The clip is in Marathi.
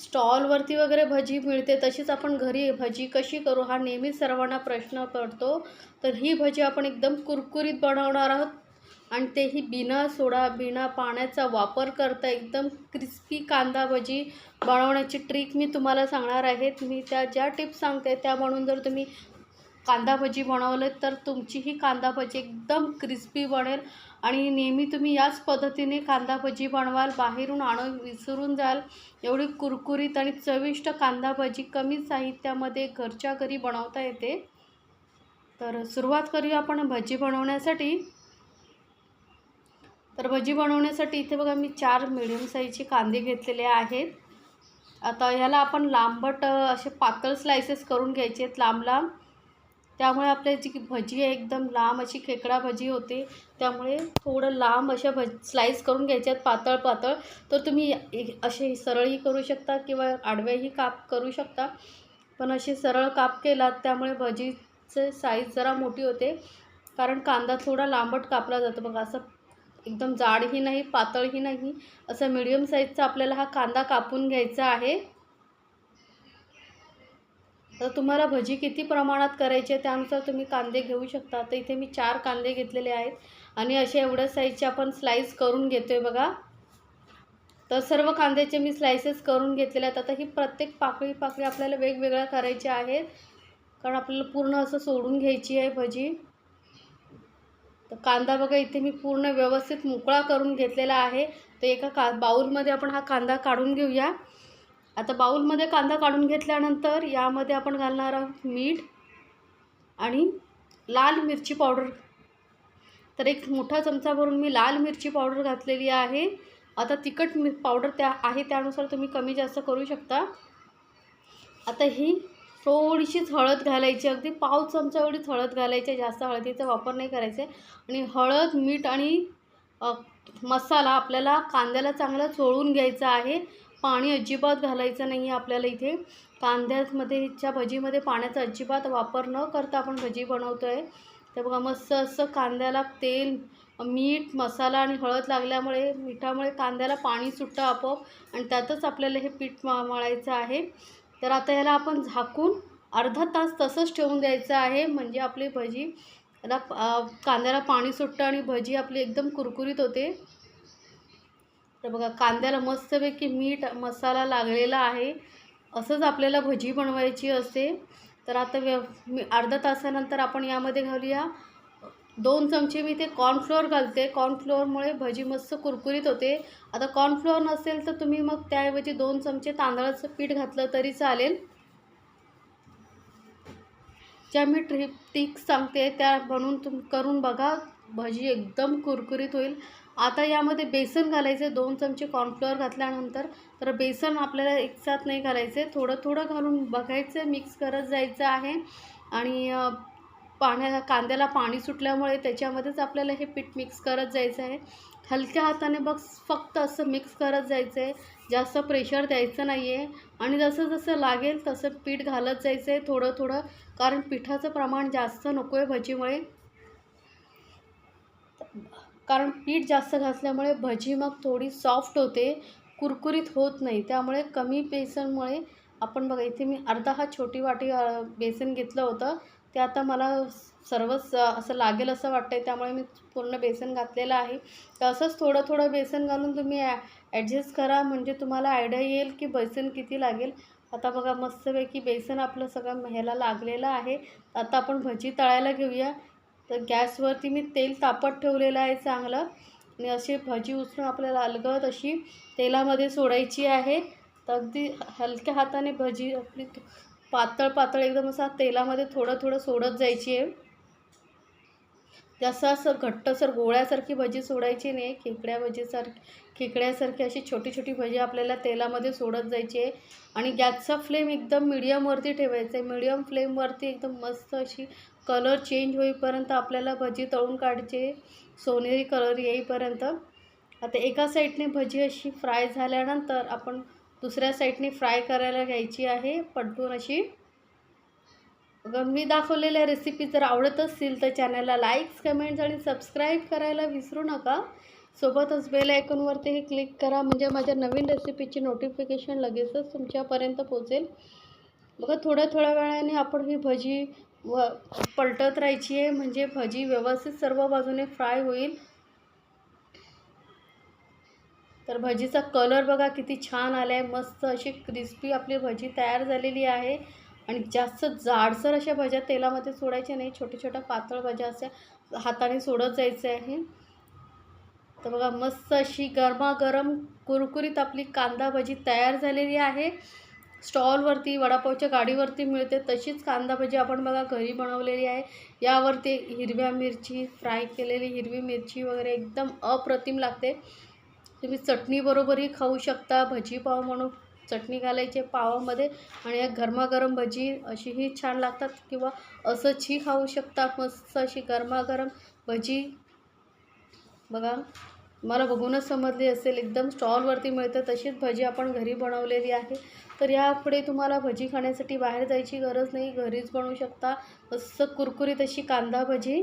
स्टॉलवरती वगैरे भजी मिळते तशीच आपण घरी भजी कशी करू हा नेहमीच सर्वांना प्रश्न पडतो. तर ही भजी आपण एकदम कुरकुरीत बनवणार आहोत आणि तेही बिना सोडा बिना पाण्याचा वापर करता एकदम क्रिस्पी कांदा भजी बनवण्याची ट्रिक मी तुम्हाला सांगणार आहे. मी त्या ज्या टिप्स सांगते त्या म्हणून जर तुम्ही कांदा भजी बनवले तर तुमची ही कांदा भजी एकदम क्रिस्पी बनेल आणि नेहमी तुम्ही याच पद्धतीने कांदा भजी बनवाल बाहेरून आणून विसरून जाल. एवढी कुरकुरीत आणि चविष्ट कांदा भजी कमी साहित्यामध्ये घरच्या घरी बनवता येते. तर सुरुवात करूया आपण भजी बनवण्यासाठी. तर भजी बनवण्यासाठी इथे बघा मी चार मिडियम साईजचे कांदे घेतलेले आहेत. आता ह्याला आपण लांबट असे पातळ स्लायसेस करून घ्यायचे आहेत लांब लांब. त्यामुळे आपल्या जी भजी आहे एकदम लांब अशी खेकडा भजी होते. त्यामुळे थोडं लांब अशा भज स्लाईस करून घ्यायच्या आहेत पातळ पातळ. तर तुम्ही असे सरळही करू शकता किंवा आडव्याही काप करू शकता. पण असे सरळ काप केलात त्यामुळे भजीचे साईज जरा मोठी होते. कारण कांदा थोडा लांबट कापला जातो. बघा असं एकदम जाडही नाही पातळही नाही. असं मिडियम साईजचा आपल्याला हा कांदा कापून घ्यायचा आहे. तर तुम्हाला भजी किती प्रमाणात करायची आहे त्यानुसार तुम्ही कांदे घेऊ शकता. तर इथे मी चार कांदे घेतलेले आहेत. आणि असे एवढ्या साईजचे आपण स्लाईस करून घेतो आहे बघा. तर सर्व कांद्याचे मी स्लायसेस करून घेतलेले आहेत. आता ही प्रत्येक पाकळी पाकळी आपल्याला वेगवेगळ्या करायच्या आहेत. कारण आपल्याला पूर्ण असं सोडून घ्यायची आहे भजी. तर कांदा बघा इथे मी पूर्ण व्यवस्थित मोकळा करून घेतलेला आहे. तर एका का बाऊलमध्ये आपण हा कांदा काढून घेऊया. आता बाऊलमध्ये कांदा काढून घेतल्यानंतर यामध्ये आपण घालणार आहोत मीठ आणि लाल मिरची पावडर. तर एक मोठा चमचा भरून मी लाल मिरची पावडर घातलेली आहे. आता तिखट मी पावडर त्या आहे त्यानुसार तुम्ही कमी जास्त करू शकता. आता ही थोडीशीच हळद घालायची अगदी पाव चमचा एवढीच हळद घालायची आहे. जास्त हळदीचा वापर नाही करायचा. आणि हळद मीठ आणि मसाला आपल्याला कांद्याला चांगला चोळून घ्यायचा आहे. पाणी अजिबात घालायचं नाही आहे आपल्याला इथे. कांद्यामध्ये ह्याच्या भजीमध्ये पाण्याचा अजिबात वापर न करता आपण भजी बनवतो आहे तर बघा मस्त असं कांद्याला तेल मीठ मसाला आणि हळद लागल्यामुळे मिठामुळे कांद्याला पाणी सुटतं आपोआप. आणि त्यातच आपल्याला हे पीठ मा मळायचं आहे. तर आता ह्याला आपण झाकून अर्धा तास तसंच ठेवून द्यायचं आहे. म्हणजे आपली भजी याला कांद्याला पाणी सुटतं आणि भजी आपली एकदम कुरकुरीत होते. तर बघा कांद्याला मस्तपैकी मीठ मसाला लागलेला आहे. असंच आपल्याला भजी बनवायची असते. तर आता व्य मी अर्धा तासानंतर आपण यामध्ये घालूया. दोन चमचे मी ते कॉर्नफ्लोअर घालते. कॉर्नफ्लोअरमुळे भजी मस्त कुरकुरीत होते. आता कॉर्नफ्लोअर नसेल तर तुम्ही मग त्याऐवजी दोन चमचे तांदळाचं पीठ घातलं तरी चालेल. ज्या मी ट्रिप टिक्स सांगते त्या बनवून तुम करून बघा. भजी एकदम कुरकुरीत होईल. आता यामध्ये बेसन घालायचे दोन चमचे कॉर्नफ्लोअर घातल्यानंतर तर बेसन आपल्याला एकसाथ नाही घालायचे थोडं थोडं घालून बघायचं मिक्स करत जायचं आहे. आणि पाण्या कांद्याला पाणी सुटल्यामुळे त्याच्यामध्येच आपल्याला हे पीठ मिक्स करत जायचं आहे. हलक्या हाताने बघ फक्त असं मिक्स करत जायचं आहे. जास्त प्रेशर द्यायचं नाही आहे आणि जसं जसं लागेल तसं पीठ घालत जायचं आहे थोडं थोडं. कारण पिठाचं प्रमाण जास्त नको आहे भजीमुळे. कारण पीठ जास्त घासल्यामुळे भजी मग थोडी सॉफ्ट होते कुरकुरीत होत नाही. त्यामुळे कमी बेसनमुळे आपण बघा इथे मी अर्धा हा छोटी वाटी बेसन घेतलं होतं. ते आता मला सर्वच असं लागेल असं वाटतं आहे त्यामुळे मी पूर्ण बेसन घातलेलं आहे. तर असंच थोडं थोडं बेसन घालून तुम्ही ॲ ॲडजस्ट करा. म्हणजे तुम्हाला आयडिया येईल की बेसन किती लागेल. आता बघा मस्तपैकी बेसन आपलं सगळं ह्याला लागलेलं आहे. आता आपण भजी तळायला घेऊया. तर गॅसवरती मी तेल तापत ठेवलेलं आहे चांगलं. आणि अशी भजी उचलून आपल्याला अलगद अशी तेलामध्ये सोडायची आहे. तर अगदी हलक्या हाताने भजी आपली पातळ पातळ एकदम असा तेलामध्ये थोडं थोडं सोडत जायची आहे. जास्त असं घट्टसर गोळ्यासारखी भजी सोडायची नाही खेकड्या भजीसारखी खेकड्यासारखी अशी छोटी छोटी भजी आपल्याला तेलामध्ये सोडत जायची आहे. आणि गॅसचा फ्लेम एकदम मिडियमवरती ठेवायचा आहे. मिडियम फ्लेमवरती एकदम मस्त अशी कलर चेंज होईपर्यंत आपल्याला भजी तळून काढायचे सोनेरी कलर येईपर्यंत. आता एका साईडने भजी अशी फ्राय झाल्यानंतर आपण दुसऱ्या साईडने फ्राय करायला घ्यायची आहे पलटून अशी. अगं मी दाखवलेल्या रेसिपी जर आवडत असतील तर चॅनलला लाईक्स कमेंट्स आणि सबस्क्राईब करायला विसरू नका. सोबतच बेल आयकॉनवरतीही क्लिक करा म्हणजे माझ्या नवीन रेसिपीची नोटिफिकेशन लगेचच तुमच्यापर्यंत पोचेल बघा थोड्या थोड्या वेळाने आपण ही भजी व पलटत राहायची आहे म्हणजे भजी व्यवस्थित सर्व बाजूने फ्राय होईल. तर भजीचा कलर बघा किती छान आला आहे मस्त अशी क्रिस्पी आपली भजी तयार झालेली आहे. आणि जास्त जाडसर अशा भज्या तेलामध्ये सोडायच्या नाही. छोट्या छोट्या पातळ भज्या अशा हाताने सोडत जायचं आहे तर बघा मस्त अशी गरमागरम कुरकुरीत आपली कांदा भजी तयार झालेली आहे. स्टॉलवरती वडापावच्या गाडीवरती मिळते. तशीच कांदा भजी आपण बघा घरी बनवलेली आहे. यावरती हिरव्या मिरची फ्राय केलेली हिरवी मिरची वगैरे एकदम अप्रतिम लागते. तुम्ही चटणीबरोबरही खाऊ शकता भजी पाव म्हणून. चटणी घालायची पावामध्ये आणि या गरमागरम भजी अशीही छान लागतात. किंवा असंचही खाऊ शकता मस्त अशी गरमागरम भजी. बघा. तुम्हाला बघूनच समजली असेल एकदम स्टॉलवरती मिळतं तशीच भजी आपण घरी बनवलेली आहे. तर यापुढे तुम्हाला भजी खाण्यासाठी बाहेर जायची गरज नाही घरीच बनवू शकता. मस्त कुरकुरीत अशी कांदा भजी.